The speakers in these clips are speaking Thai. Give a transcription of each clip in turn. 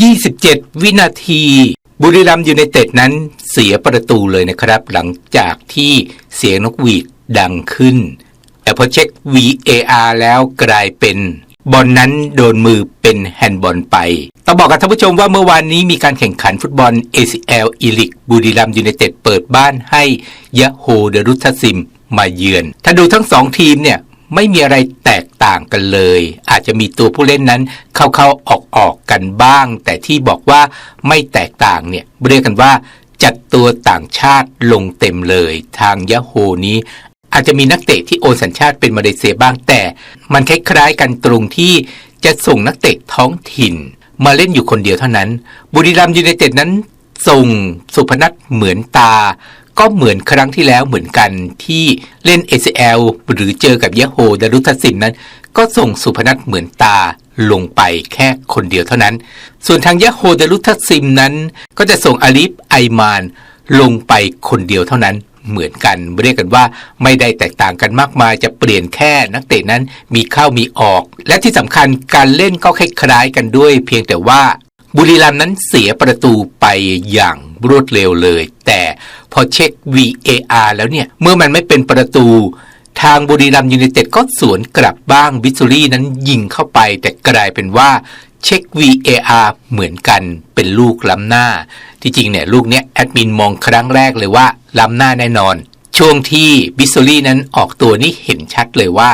27 วินาที บุรีรัมย์ยูไนเต็ดนั้นเสียประตูเลยนะครับ หลังจากที่เสียงนกหวีดดังขึ้น แต่พอเช็ค VAR แล้วกลายเป็นบอลนั้นโดนมือเป็นแฮนด์บอลไป ต้องบอกกับท่านผู้ชมว่าเมื่อวานนี้มีการแข่งขันฟุตบอล ACL อีลิกบุรีรัมย์ยูไนเต็ดเปิดบ้านให้ยะโฮเดรุทัสซิมมาเยือน ถ้าดูทั้งสองทีมเนี่ย ไม่มีอะไรแตกต่างกันเลย อาจจะมีตัวผู้เล่นนั้นเข้าๆออกๆกันบ้าง แต่ที่บอกว่าไม่แตกต่างเนี่ยเรียกกันว่า จัดตัวต่างชาติลงเต็มเลย ทางยะโฮนี้ อาจจะมีนักเตะที่โอนสัญชาติเป็นมาเลเซียบ้างแต่ มันคล้ายๆกันตรงที่จะส่งนักเตะท้องถิ่น มาเล่นอยู่คนเดียวเท่านั้น บุรีรัมย์ยูไนเต็ดนั้นส่งสุพนัทเหมือนตา ก็เหมือนครั้งที่แล้วเหมือนกันที่เล่น ACL หรือเจอกับยะโฮดารุทัสซิมนั้น ก็ส่งสุพนัทเหมือนตาลงไปแค่คนเดียวเท่านั้น ส่วนทางยะโฮดารุทัสซิมนั้น ก็จะส่งอาลิฟไอมานลงไปคนเดียวเท่านั้นเหมือนกัน เรียกกันว่าไม่ได้แตกต่างกันมากมายจะเปลี่ยนแค่นักเตะนั้นมีเข้ามีออก และที่สำคัญการเล่นก็คล้ายๆกันด้วย เพียงแต่ว่าบุรีรัมย์นั้นเสียประตูไปอย่างรวดเร็วเลย แต่ พอเช็ค VAR แล้วเนี่ย เมื่อมันไม่เป็นประตู ทางบุรีรัมยูไนเต็ดก็สวนกลับบ้างบิสซูรี่นั้นยิงเข้าไป แต่กลายเป็นว่าเช็ค VAR เหมือนกันเป็นลูกล้ำหน้า ที่จริงเนี่ยลูกเนี้ยแอดมินมองครั้งแรกเลยว่าล้ำหน้าแน่นอน ช่วงที่บิสซูรี่นั้นออกตัวนี่เห็นชัดเลยว่า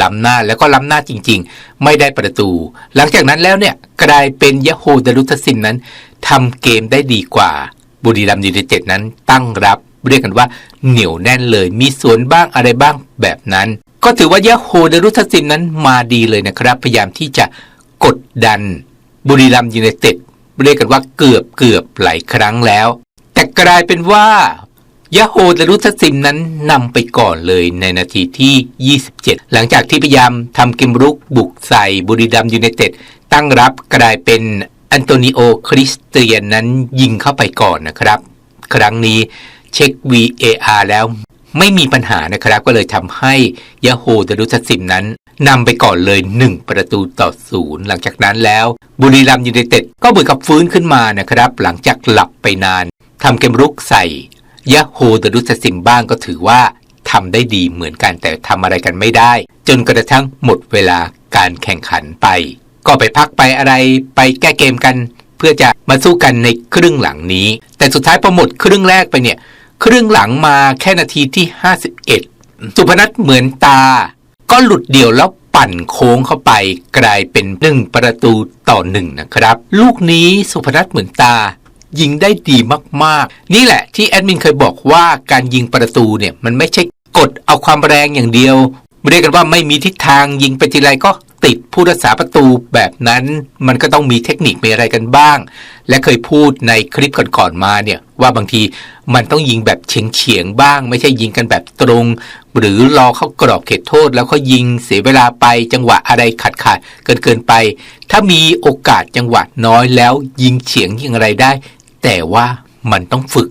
ล้ำหน้าแล้วก็ล้ำหน้าจริง ๆ ไม่ได้ประตู หลังจากนั้นแล้วเนี่ยกลายเป็นยะโฮดารุทสินนั้นทำเกมได้ดีกว่า บุรีรัมย์ยูไนเต็ดนั้นตั้งรับเรียกกันว่าเหนียวแน่นเลย มีสวนบ้างอะไรบ้างแบบนั้น ก็ถือว่ายะโฮเดรุทสินนั้นมาดีเลยนะครับ พยายามที่จะกดดัน บุรีรัมย์ยูไนเต็ดเรียกกันว่าเกือบเกือบหลายครั้งแล้ว แต่กลายเป็นว่ายะโฮเดรุทัสซิมนั้นนำไปก่อนเลยในนาทีที่ 27 หลังจากที่พยายามทำเกมรุกบุกใส่บุรีรัมย์ยูไนเต็ดตั้งรับกลายเป็น อันโตนิโอคริสเตียนนั้นยิงเข้าไปก่อนนะครับ ครั้งนี้เช็ค VAR แล้วไม่มีปัญหานะครับ ก็เลยทำให้ยะโฮเดรุทัสซิมนั้นนำไปก่อนเลย 1 ประตูต่อศูนย์หลังจากนั้นแล้ว บุรีรัมยูไนเต็ดก็เหมือนกับฟื้นขึ้นมานะครับ หลังจากหลับไปนานทำเกมรุกใส่ยะโฮเดรุสซิมบ้างก็ถือว่าทำได้ดีเหมือนกันแต่ทำอะไรกันไม่ได้ จนกระทั่งหมดเวลาการแข่งขันไป ก็ไปพักไปอะไรไปแก้เกมกัน เพื่อจะมาสู้กันในครึ่งหลังนี้ แต่สุดท้ายพอหมดครึ่งแรกไปเนี่ย ครึ่งหลังมาแค่นาทีที่ 51 สุพนัทเหมือนตา ก็หลุดเดี่ยวแล้วปั่นโค้งเข้าไปกลายเป็นหนึ่งประตูต่อหนึ่งนะครับ ลูกนี้สุพนัทเหมือนตายิงได้ดีมากๆ นี่แหละที่แอดมินเคยบอกว่าการยิงประตูเนี่ยมันไม่ใช่กดเอาความแรงอย่างเดียว เรียกกันว่าไม่มีทิศทางยิงไปทีไรก็ ติดผู้รักษาประตูแบบนั้น มันก็ต้องมีเทคนิคมีอะไรกันบ้าง และเคยพูดในคลิปก่อนๆมาเนี่ยว่าบางทีมันต้องยิงแบบเฉียงเฉียงๆบ้าง ไม่ใช่ยิงกันแบบตรง หรือรอเข้ากรอบเขตโทษ แล้วก็ยิงเสียเวลาไปจังหวะอะไรขาดขาดเกินเกินไป ถ้ามีโอกาสจังหวะน้อยแล้วยิงเฉียงยิงอะไรได้ แต่ว่ามันต้องฝึก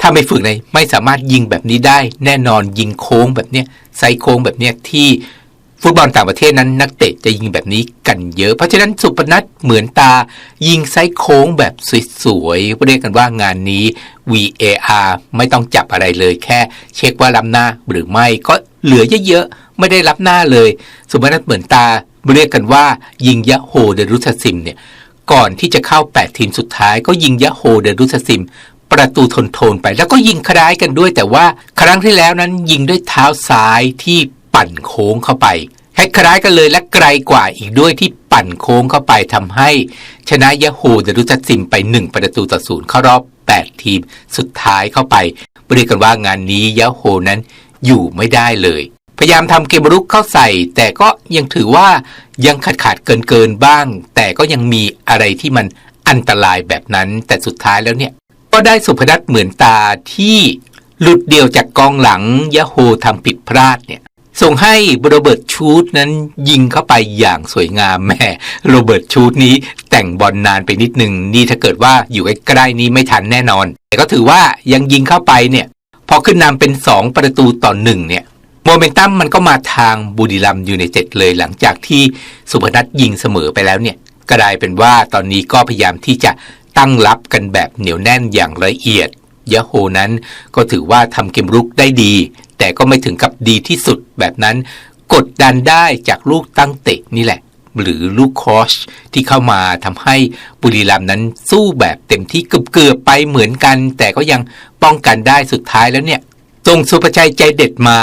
ถ้าไม่ฝึกเลยไม่สามารถยิงแบบนี้ได้ แน่นอนยิงโค้งแบบเนี้ยไซโค้งแบบเนี้ยที่ ฟุตบอลต่างประเทศนั้นนักเตะจะยิงแบบนี้กันเยอะ เพราะฉะนั้นสุพนัทเหมือนตายิงไซโค้งแบบสวยๆเรียกกันว่างานนี้ VAR ไม่ต้องจับอะไรเลยแค่เช็คว่าล้ำหน้าหรือไม่ก็เหลือเยอะๆ ไม่ได้รับหน้าเลย สุพนัทเหมือนตาเรียกกันว่า ยิงยะโฮเดรุสซิมเนี่ยก่อนที่จะเข้า 8 ทีมสุดท้ายก็ยิงยะโฮเดรุสซิมประตูทนโทนไปแล้วก็ยิงคล้ายกันด้วย แต่ว่าครั้งที่แล้วนั้นยิงด้วยเท้าซ้ายที่ ปั่นโค้งเข้าไปคล้ายๆกันเลยและไกลกว่าอีกด้วยที่ปั่นโค้งเข้าไปทำให้ ชนะยะโฮเดรุสซิมไป 1 ประตูต่อศูนย์เข้ารอบ 8 ทีมสุดท้ายเข้าไปเรียกกันว่างานนี้ยะโฮนั้นอยู่ไม่ได้เลย พยายามทำเกมรุกเข้าใส่ แต่ก็ยังถือว่ายังขาดขาดเกินเกินบ้าง แต่ก็ยังมีอะไรที่มันอันตรายแบบนั้น แต่สุดท้ายแล้วเนี่ย ก็ได้สุพนัทเหมือนตาที่หลุดเดี่ยวจากกองหลังยะโฮทำผิดพลาดเนี่ย ส่งให้โรเบิร์ตชูดนั้นยิงเข้าไปอย่างสวยงามแม่โรเบิร์ตชูดนี้แต่งบอลนานไปนิดหนึ่งนี่ถ้าเกิดว่าอยู่ใกล้ๆนี้ไม่ทันแน่นอน แต่ก็ถือว่ายังยิงเข้าไปเนี่ย พอขึ้นนำเป็น 2 ประตูต่อหนึ่งเนี่ยโมเมนตัมมันก็มาทางบุรีรัมย์ยูไนเต็ดเลยหลังจากที่สุพนัทยิงเสมอไปแล้วเนี่ยกลายเป็นว่าตอนนี้ก็พยายามที่จะตั้งรับกันแบบเหนียวแน่นอย่างละเอียด ยะโฮนั้น ก็ถือว่าทำเกมรุกได้ดี แต่ก็ไม่ถึงกับดีที่สุดแบบนั้น กดดันได้จากลูกตั้งเตะนี่แหละ หรือลูกคอชที่เข้ามาทำให้บุรีรัมย์นั้นสู้แบบเต็มที่เกือบๆไปเหมือนกัน แต่ก็ยังป้องกันได้สุดท้ายแล้วเนี่ยส่งสุภชัยใจเด็ดมา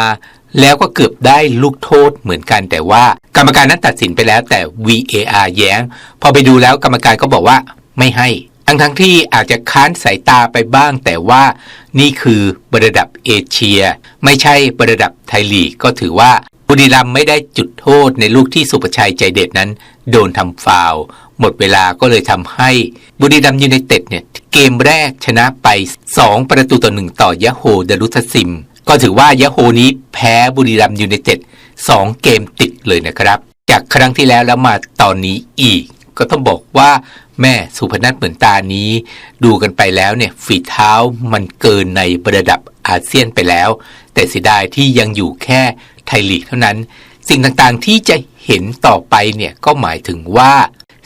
แล้วก็เกือบได้ลูกโทษเหมือนกันแต่ว่า กรรมการนั้นตัดสินไปแล้วแต่ VAR แย้ง พอไปดูแล้วกรรมการก็บอกว่าไม่ให้ ทั้งทั้งที่อาจจะค้านสายตาไปบ้าง แต่ว่านี่คือระดับเอเชีย ไม่ใช่ระดับไทยลีกก็ถือว่าบุรีรัมย์ไม่ได้จุดโทษในลูกที่สุประชัยใจเด็ดนั้น โดนทำฟาวหมดเวลาก็เลยทำให้บุรีรัมย์ยูไนเต็ดเนี่ยเกมแรกชนะไป 2 ประตูต่อหนึ่งต่อยะโฮเดรุทซิม ก็ถือว่ายะโฮนี้แพ้บุรีรัมย์ยูไนเต็ด2เกมติดเลยนะครับ จากครั้งที่แล้วแล้วมาตอนนี้อีก ก็ต้องบอกว่า แม่สุพนัทเหมือนตานี้ ดูกันไปแล้วเนี่ยฝีเท้ามันเกินในระดับอาเซียนไปแล้ว แต่เสียดายที่ยังอยู่แค่ไทยลีกเท่านั้น สิ่งต่างๆที่จะเห็นต่อไปเนี่ยก็หมายถึงว่า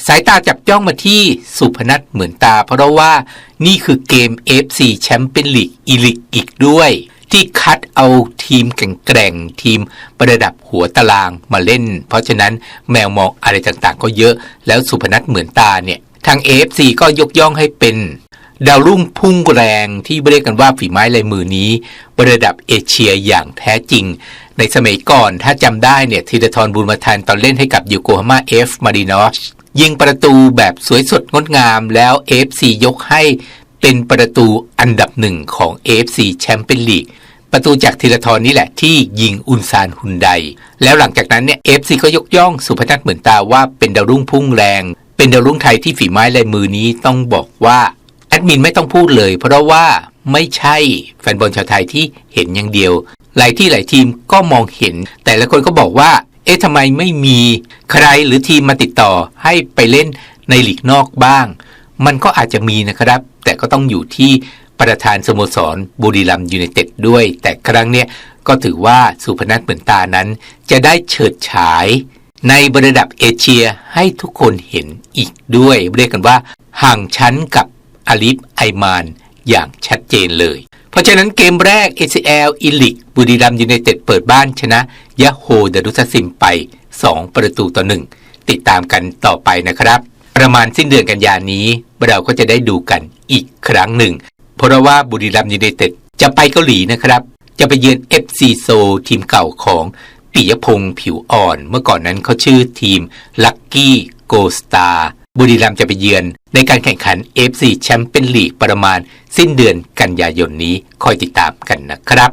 สายตาจับจ้องมาที่สุพนัทเหมือนตา เพราะว่านี่คือเกม FC แชมเปี้ยนลีกอีลิกอีกด้วย ที่คัดเอาทีมแกร่งๆทีมประดับหัวตารางมาเล่น เพราะฉะนั้นแมวมองอะไรต่างๆ ก็เยอะแล้วสุพนัทเหมือนตาเนี่ย ทาง AFC ก็ยกย่องให้เป็นดาวรุ่งพุ่งแรงที่เรียกกันว่าฝีไม้ลายมือนี้ ระดับเอเชียอย่างแท้จริง ในสมัยก่อนถ้าจำได้เนี่ยธีรทรบุญมาทันตอนเล่นให้กับยูโกฮาม่าเอฟมารินอสยิงประตูแบบสวยสดงดงามแล้ว AFC ยกให้เป็นประตูอันดับหนึ่งของ AFC แชมเปี้ยนลีกประตูจากธีรทรนี่แหละที่ยิงอุนซานฮุนได แล้วหลังจากนั้นเนี่ยเอฟซีก็ยกย่องสุพนัทเหมือนตาว่าเป็นดาวรุ่งพุ่งแรง เป็นดาวรุ่งไทยที่ฝีไม้ลายมือนี้ต้องบอกว่าแอดมินไม่ต้องพูดเลย เพราะว่าไม่ใช่แฟนบอลชาวไทยที่เห็นอย่างเดียว หลายที่หลายทีมก็มองเห็น แต่ละคนก็บอกว่า เอ๊ะทำไมไม่มีใครหรือทีมมาติดต่อให้ไปเล่นในลีกนอกบ้าง มันก็อาจจะมีนะครับ แต่ก็ต้องอยู่ที่ประธานสโมสรบุรีรัมย์ยูไนเต็ดด้วย แต่ครั้งเนี้ยก็ถือว่าสุพนัทเหมือนตานั้น จะได้เฉิดฉาย ในระดับเอเชียให้ทุกคนเห็นอีกด้วย เรียกกันว่า ห่างชั้นกับอาลิฟไอมานอย่างชัดเจนเลย เพราะฉะนั้นเกมแรก ACL อีลิกบุรีรัมยูไนเต็ดเปิดบ้านชนะยะโฮเดรุสซิมไป 2 ประตูต่อหนึ่งติดตามกันต่อไปนะครับ ประมาณสิ้นเดือนกันยานี้เราก็จะได้ดูกันอีกครั้งหนึ่ง เพราะว่าบุรีรัมย์ยูไนเต็ดจะไปเกาหลีนะครับ จะไปเยือน FC โซทีมเก่าของ ปิยพงศ์ผิวอ่อน เมื่อก่อนนั้นเขาชื่อทีมลักกี้โกสตาบุรีรัมย์จะไปเยือน ในการแข่งขัน FC แชมเปี้ยนลีกประมาณสิ้นเดือนกันยายนนี้คอยติดตามกันนะครับ